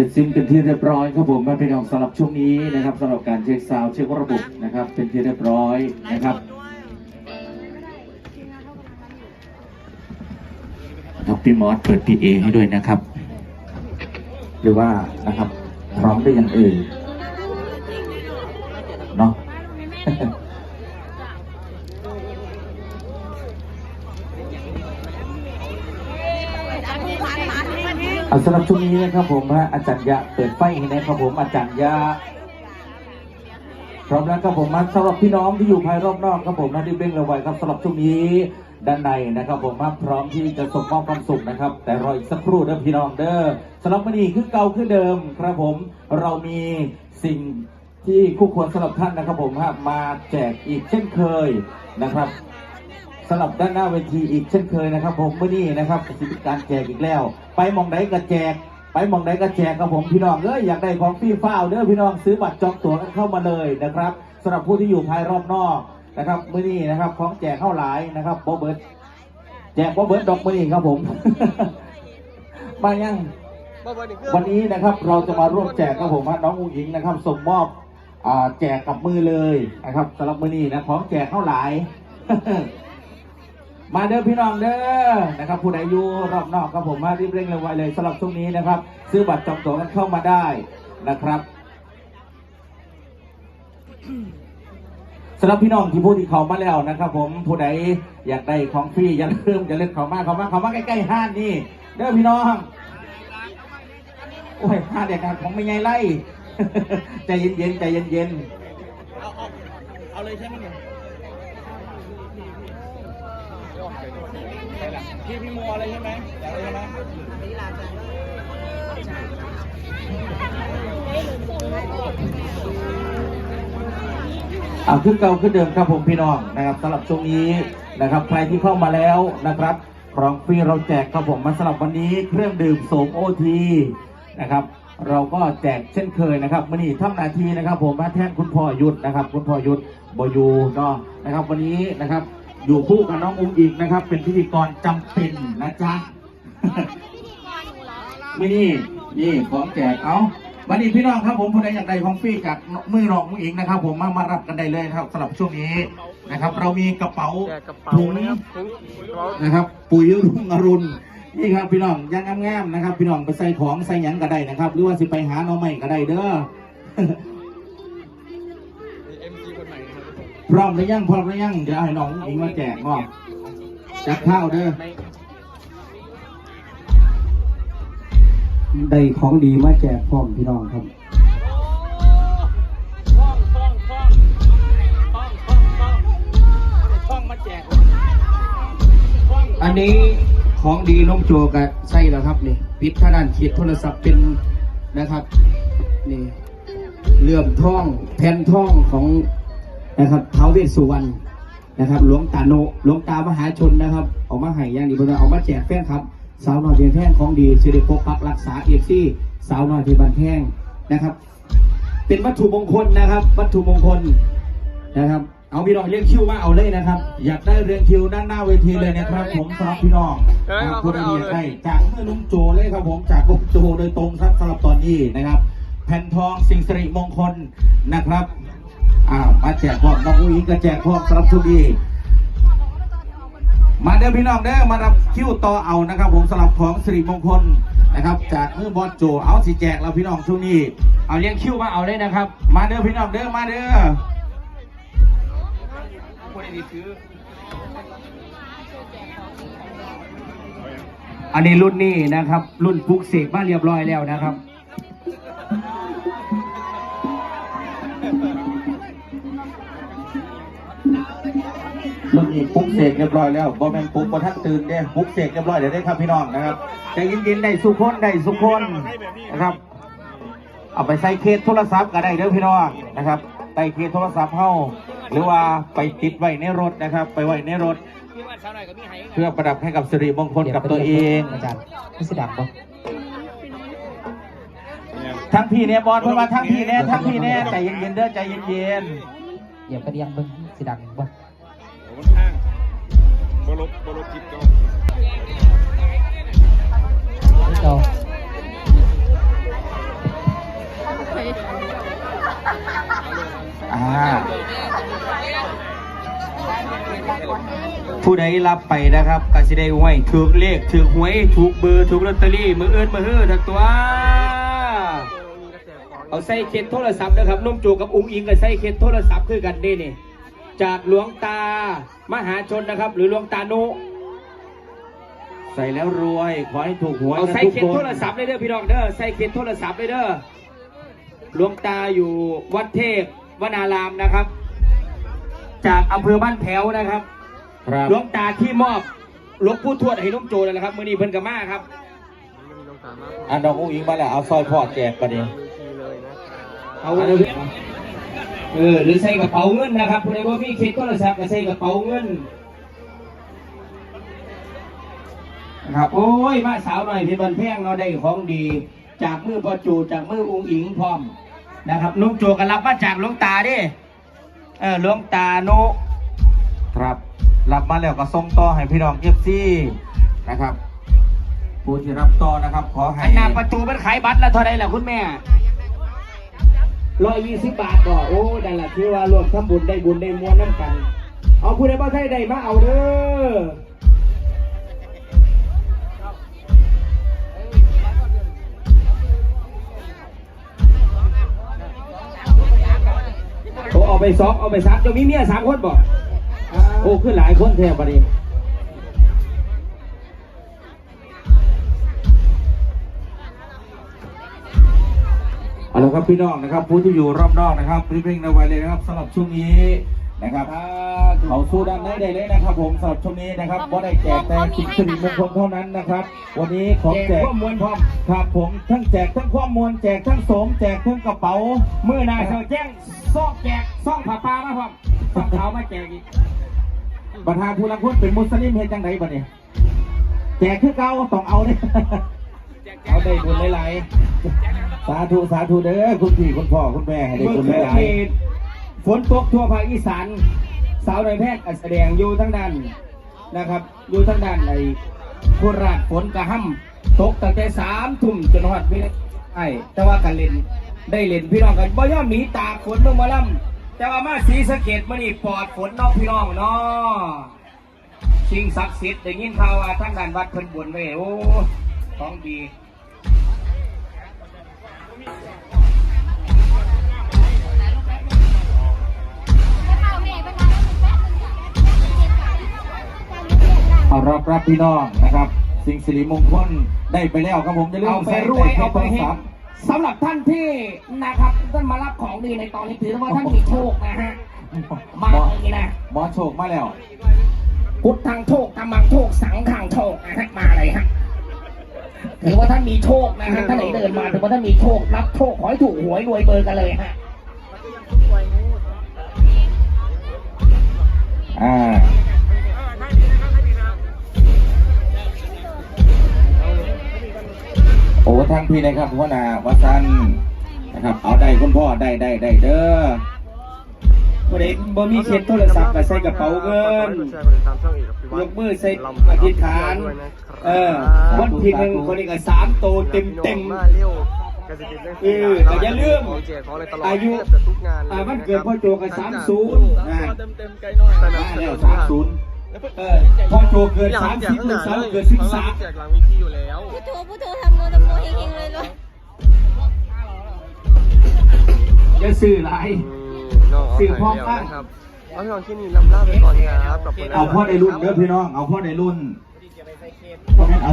เสร็จสิ้นเป็นที่เรียบร้อยครับผมมาเป็นของสำหรับช่วงนี้นะครับสำหรับการเช็คซาวเช็คระบบนะครับ เป็นที่เรียบร้อยนะครับครับพี่มอสเปิด PA ให้ด้วยนะครับ หรือว่านะครับ พร้อมได้ยังเอ่ยเนาะ อะ สำหรับช่วงนี้นะครับผมฮะอาจารย์ยะเปิดไฟให้นะครับผมอาจารย์ยะพร้อมแล้วครับผมมาสำหรับพี่น้องที่อยู่ภายรอบนอกครับผมนะที่เบ่งระไว้ครับสำหรับช่วงนี้ด้านในนะครับผมมาพร้อมที่จะส่งมอบความสุขนะครับ แต่รออีกสักครู่เด้อพี่น้องเด้อสำหรับวันนี้คือเก่าคือเดิมครับผมเรามีสิ่งที่คู่ควรสำหรับท่านนะครับผมฮะมาแจกอีกเช่นเคยนะครับ สำหรับด้านหน้าเวทีอีกเช่นเคยนะครับ ผมเมื่อนี้นะครับสิบการแจกอีกแล้ว ไปหมองไหนก็แจก ไปหมองไหนก็แจกครับผมพี่น้องเอ้ยอยากได้ของฟรีฟ้าวเด้อพี่น้องซื้อบัตรจองตั๋วกันเข้ามาเลยนะครับสำหรับผู้ที่อยู่ภายรอบนอกนะครับเมื่อนี้นะครับของแจกเข้าหลายนะครับโบเบิร์ตแจกโบเบิร์ตดอกมื่อนี้ครับผมมายังวันนี้นะครับเราจะมาร่วมแจกครับผมว่าน้องอุ๋งอิงนะครับส่งมอบอ่าแจกกับมือเลยนะครับสำหรับมือนี้นะของแจกเข้าหลาย มาเด้อพี่น้องเด้อนะครับผู้ใดอยู่รอบนอกครับผมมารีบเร่งเร็วไวเลยสำหรับช่วงนี้นะครับ ซื้อบัตรจองตั๋วกันเข้ามาได้นะครับสำหรับพี่น้องที่พูดที่เขามาแล้วนะครับ ผมผู้ใดอยากได้ของฟรีอย่าลืมอย่าลืมเขามาเขามาเขามาใกล้ๆห้านนี่เด้อพี่น้องโอ้ยห้าเด็กของไม่ไงไล่ใจเย็นๆใจเย็นๆเอาเอาเอาเลยใช่ไหมเนี่ย พี่พี่มัวอะไรใช่ไหมอะไรใช่ไหมอ่าขึ้นเก่าขึ้นเดิมครับผมพี่น้องนะครับสำหรับช่วงนี้นะครับใครที่เข้ามาแล้วนะครับของฟรีเราแจกครับผมมาสำหรับวันนี้เครื่องดื่มโสมโอทีนะครับ เราก็แจกเช่นเคยนะครับมื่อนี้ทำหนาทีนะครับ ผมมาแทนคุณพ่อยุทธนะครับ คุณพ่อยุทธบอยูเนาะนะครับ วันนี้นะครับ อยู่คู่กับน้องอุ้งอิงนะครับ เป็นพิธีกรจำเป็นนะจ๊ะไม่นี่นี่ของแจกเอาวันนี้พี่น้องครับผมผู้ใดอยากได้ของฟรีจากมือรองมือเองนะครับ ผมมามารับกันได้เลยครับสำหรับช่วงนี้นะครับ เรามีกระเป๋าแจกกระเป๋าถุงนะครับถุงกระเป๋านะครับ ปุ๋ยรุ่งอรุณนี่ครับพี่น้องยังงามๆนะครับ พี่น้องไปใส่ของใส่หยังก็ได้นะครับ หรือว่าสิไปหาหน้องใหม่ก็ได้เด้อเอ็มจีคนใหม่นะครับ พร้อมหรือยังพร้อมหรือยังเดี๋ยวให้น้องอิงมาแจกเนาะจัดข้าวเด้อในได้ของดีมาแจกพร้อมพี่น้องครับท่องท่องท่องท่องท่องท่องท่องมาแจกท่องอันนี้ของดีน้องโจกับใส่แล้วครับนี่ปิดขนาดขีดโทรศัพท์เป็นนะครับนี่เลื่อมท่องแผ่นท่องของ นะครับท้าวเวสสุวรรณนะครับหลวงตาโนหลวงตามหาชนนะครับออกมาให้ย่างดีเพื่อนเอามาแจกแฟนครับสาวน้อยเพียนแพงของดีสิริปกปักรักษาเอฟซีสาวน้อยเพียนบันแพงนะครับ เป็นวัตถุมงคลนะครับ วัตถุมงคลนะครับเอาพี่น้องเรียกคิวมาเอาเลยนะครับ อยากได้เรียงคิวด้านหน้าเวทีเลยนะครับ ผมสำหรับพี่น้องครับผู้ใดอยากได้จากเมื่อลุงโจเลยครับผมจากลุงโจโดยตรงครับสำหรับตอนนี้นะครับ แผ่นทองสิ่งสิริมงคลนะครับ อ้าวมาแจกพร้อมน้องอุ้งก็แจกพร้อมสำหรับทุกทีมาเด้อพี่น้องเด้อมารับคิวต่อเอานะครับ ผมสำหรับของสิริมงคลนะครับ จากมือบอสโจเอาสิแจกแล้วพี่น้องช่วงนี้ เอาเลี้ยงคิวมาเอาเลยนะครับ มาเด้อพี่น้องเด้อมาเด้อคนดีซื้ออันนี้รุ่นนี้นะครับ รุ่นปลุกเสกมาเรียบร้อยแล้วนะครับ รุ่นนี้ปลุ๊กเสกเรียบร้อยแล้วบอแมนปลุ๊กบอทันตื่นเด้ปลุ๊กเสกเรียบร้อยเดี๋ยวได้ครับพี่น้องนะครับใจเย็นๆได้สุขคนได้สุขคนนะครับ เอาไปใส่เคสโทรศัพท์ก็ได้เด้อพี่น้องนะครับใส่เคสโทรศัพท์เฮาหรือว่าไปติดไว้ในรถนะครับ ไปไว้ในรถพี่ว่าเช้าหน่อยกับพี่ไห้เพื่อประดับให้กับสิริมงคลกับตัวเองอาจารย์ไม่สิดังปะทั้งพี่เนี่ยบอลเพิ่นมาทั้งพี่เนี่ยทั้งพี่เนี่ยใจเย็นๆเด้อใจเย็นอย่ากระเดียงเบิ้งสิดังปะบนข้างบ ลบบลบจิตเก่าอาผู้ใดรับไปนะครับก็สิได้ไว้ถือเลขถือหวยถูกเบอร์ถูกลอตเตอรี่มือเอื้อนมือเฮือถักตัว เอาใส่เคสโทรศัพท์นะครับนุ่มโจกับอุ้งอิงกับใส่เคสโทรศัพท์คือกันเด้นี่ จากหลวงตามหาชนนะครับ หรือหลวงตานุ ใส่แล้วรวย ขอให้ถูกหวยเอากันใส่ทุกเข็ดคนโทรศัพท์เลยเด้อพี่น้องเด้อใส่เข็ดโทรศัพท์เลยเด้อหลวงตาอยู่วัดเทพวนารามนะครับ จากอำเภอบ้านแถวนะครับครับหลวงตาที่มอบหลวงปู่ทวดให้นุ่มโจนั่นแหละครับมือนี้เพิ่นกับมาครับ อันน้องอุ้งอิงมาแล้วเอาสร้อยพ่อแจกปะเนี่ยเอาเเออหรือใส่กระเป๋าเงินนะครับผู้ใดว่ามีเข็ดโทรศัพท์ก็ใส่กระเป๋าเงินนะครับโอ้ยมาสาวหน่อยพี่บันแพงเราได้ของดี จากมือพ่อจูจากมือองค์อิงพร้อมนะครับนุ่มโจกันรับมาจากหลวงตาดิเออหลวงตาโนครับรับมาแล้วก็ส่งต่อให้พี่น้องเอฟซีนะครับผู้ที่รับต่อนะครับ ขอให้อนาประตูมันขายบัตรแล้วเท่าไรล่ะคุณแม่ ร้อยยี่สิบบาทก็โอ้นั่นละคือว่ารวมทำบุญได้บุญได้มวลน้ำกัน เอาผู้ใดบ่ใช่ได้มาเอาเด้อโอ้เอาไปสองเอาไปสามจะมีเมียสามคนบ่โอ้ขึ้นหลายคนแทบปะเนี่ยเพี่น้องนะครับ ผู้ที่อยู่รอบนอกนะครับรีบเร่งเอาไว้เลยนะครับสำหรับช่วงนี้นะครับเขาสู้ด้านในได้เลยนะครับ ผมสำหรับช่วงนี้นะครับว่าได้แจกแต่สิ่งสิริมงคลเท่านั้นนะครับ วันนี้ของแจกข้อมูลพร้อมครับผมทั้งแจกทั้งความมวลแจกทั้งโสมแจกทั้งกระเป๋ามื่อหนายเสาแจ้งซอกแจกซ่องผ้าป่ามาพร้อมซองขาวมาแจกอีกประธานผู้รักคนเป็นมุสลิมเห็นจังไดบ่เนี่ยแจกคือเก่าต้องเอาเนี่ย เอาได้บุญหลายสาธุสาธุเด้อคุณพี่คุณพ่อคุณแม่ให้ได้บุญคืนหลายฝนตกทั่วภาคอีสานสาวในแพทย์อัดแสดงอยู่ทั้งด้านนะครับ อยู่ทั้งด้านในโคราชฝนกระห่ำตกตั้งแต่สามทุ่มจนฮอดวินาทีไอ้แต่ว่ากันเล่นได้เล่นพี่น้องกันบ่ย่อมหนีตากฝนเมื่อมาล่ำแต่ว่ามาสีสะเกดมื่อนี่ปลอดฝนนอกพี่น้องเนาะสิ่งศักดิ์สิทธิ์ได้ยินข่าวว่าทั้งด้านวัดเพิ่นบนไว้โอ้ ของดีเอารับรับพี่น้องนะครับ สิ่งสิริมงคลได้ไปแล้วครับผมจะเลืเอามไปใส่รวยใส่เอาไปโทรเฮศังพท์สำหรับท่านที่นะครับท่านมารับของดีในตอนนี้ถือว่าท่านมีโชคนะฮะมาอย่างนี้นะหมอโชคมาแล้วพุทธังโชคธรรมังโชคสังขังโชคนะฮะมาเลยฮะ ถือว่าท่านมีโชคนะฮะท่านไหนเดินมาถือว่าท่านมีโชครับโชคขอให้ถูกหวยรวยเบอร์กันเลยฮะอ่าโอ้ทางพี่นะครับหัวหน้าวัสันนะครับ เอาได้คุณพ่อได้ได้ได้เด้อ บ่ได้บ่มีเขียนโทรศัพท์ก็ใส่กระเป๋าเงินยกมือใส่อธิษฐาน เออวันที่หนึ่งคนนี้ก็สามโตเต็มเต็มเร็วกสิเป็นเรื่ออแต่อย่าลืมอายุอ่ามันเกิดพ่อโจก็สามศูนย์นะเต็มเต็มๆไกลหน่อยสนับมาแล้วสามศูนย์พ่อโจเกิดสามสิบหน้ากเลยสาวเกิดสิบสามแจกหลังวิธีอยู่แล้วพุทโธพุทโธทำโมทำโมเฮงๆเลยเลยอย่าซื้อหลาย น้องเอาสิ่งพร้อมหายบ้างแล้วนะครับเอาพี่น้องที่นี่ลำลาไปก่อนครับขอบคุณนะเอาพ่อได้รุ่นเด้อพี่น้อง เอาพ่อได้รุ่นเพราะงั้นเอา